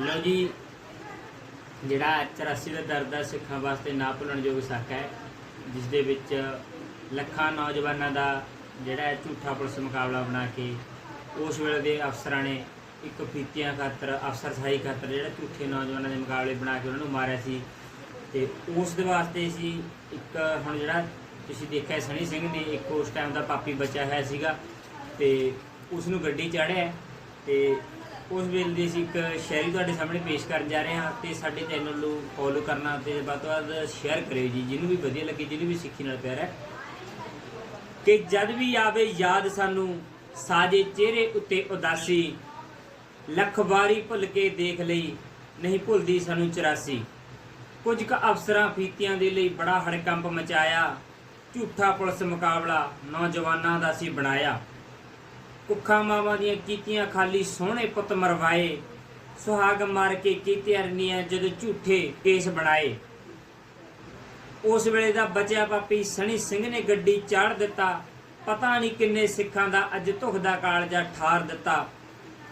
ਲਓ ਜੀ, ਜਿਹੜਾ 84 ਦਾ ਦਰਦ ਹੈ ਸਿੱਖਾਂ ਵਾਸਤੇ ਨਾ ਭੁੱਲਣਯੋਗ ਸਾਕਾ ਹੈ, ਜਿਸ ਦੇ ਵਿੱਚ ਲੱਖਾਂ ਨੌਜਵਾਨਾਂ ਦਾ ਜਿਹੜਾ ਝੂਠਾ ਪੁਲਿਸ ਮੁਕਾਬਲਾ ਬਣਾ ਕੇ ਉਸ ਵੇਲੇ ਦੇ ਅਫਸਰਾਂ ਨੇ ਇੱਕ ਫੀਤੀਆਂ ਖਾਤਰ, ਅਫਸਰ ਸਹਾਈ ਖਾਤਰ ਜਿਹੜਾ ਝੂਠੇ ਨੌਜਵਾਨਾਂ ਦੇ ਮੁਕਾਬਲੇ ਬਣਾ ਕੇ ਉਹਨਾਂ ਨੂੰ ਮਾਰਿਆ ਸੀ। ਤੇ ਉਸ ਦੇ ਵਾਸਤੇ ਸੀ ਇੱਕ ਹੁਣ ਜਿਹੜਾ ਤੁਸੀਂ ਦੇਖਿਆ ਸਣੀ ਸਿੰਘ ਨੇ ਇੱਕ ਉਸ ਟਾਈਮ ਦਾ ਪਾਪੀ ਬੱਚਾ ਹੋਇਆ ਸੀਗਾ ਤੇ ਉਸ ਨੂੰ ਗੱਡੀ ਚੜ੍ਹਿਆ ਤੇ ਉਸ ਵੇਲੇ ਦੀ ਅਸੀਂ ਇੱਕ ਸ਼ਾਇਰੀ ਤੁਹਾਡੇ ਸਾਹਮਣੇ ਪੇਸ਼ ਕਰਨ ਜਾ ਰਹੇ ਹਾਂ ਤੇ ਸਾਡੇ ਚੈਨਲ ਨੂੰ ਫੋਲੋ ਕਰਨਾ ਤੇ ਵੱਧ ਤੋਂ ਵੱਧ ਸ਼ੇਅਰ ਕਰਿਓ ਜੀ, ਜਿਹਨੂੰ ਵੀ ਵਧੀਆ ਲੱਗੇ, ਜਿਹਨੂੰ ਵੀ ਸਿੱਖੀ ਨਾਲ ਪਿਆਰ ਹੈ। ਕਿ ਜਦ ਵੀ ਆਵੇ ਯਾਦ ਸਾਨੂੰ, ਸਾਜੇ ਚਿਹਰੇ ਉੱਤੇ ਉਦਾਸੀ, ਲੱਖ ਵਾਰੀ ਭੁੱਲ ਕੇ ਦੇਖ ਲਈ, ਨਹੀਂ ਭੁੱਲਦੀ ਸਾਨੂੰ 84 ਕੁਝ ਕੁ ਅਫਸਰਾਂ ਫੀਤੀਆਂ ਦੇ ਲਈ ਬੜਾ ਹੜਕੰਪ ਮਚਾਇਆ, ਝੂਠਾ ਪੁਲਿਸ ਮੁਕਾਬਲਾ ਨੌਜਵਾਨਾਂ ਦਾ ਸੀ ਬਣਾਇਆ। ਕੁੱਖਾਂ ਮਾਵਾਂ ਦੀਆਂ ਕੀਤੀਆਂ ਖਾਲੀ ਸੋਹਣੇ ਪੁੱਤ ਮਰਵਾਏ। ਸੁਹਾਗ ਮਾਰ ਕੇ ਕੀਤੇ ਅਰਨੀਆਂ ਜਦੋਂ ਝੂਠੇ ਕੇਸ ਬਣਾਏ। ਉਸ ਵੇਲੇ ਦਾ ਬਚਿਆ ਪਾਪੀ ਸਣੀ ਸਿੰਘ ਨੇ ਗੱਡੀ ਚਾੜ ਦਿੱਤਾ। ਪਤਾ ਨਹੀਂ ਕਿੰਨੇ ਸਿੱਖਾਂ ਦਾ ਅੱਜ ਧੁਖ ਦਾ ਕਾਲਜਾ ਠਾਰ ਦਿੱਤਾ।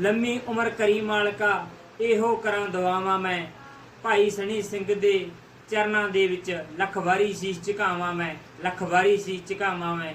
ਲੰਮੀ ਉਮਰ ਕਰੀ ਮਾਲਕਾ, ਇਹੋ ਕਰਾਂ ਦੁਆਵਾਂ ਮੈਂ। ਭਾਈ ਸਣੀ ਸਿੰਘ ਦੇ ਚਰਨਾਂ ਦੇ ਵਿੱਚ ਲੱਖ ਵਾਰੀ ਸੀਸ ਝੁਕਾਵਾਂ ਮੈਂ ਲੱਖ ਵਾਰੀ ਸੀਸ ਝੁਕਾਵਾਂ ਮੈਂ।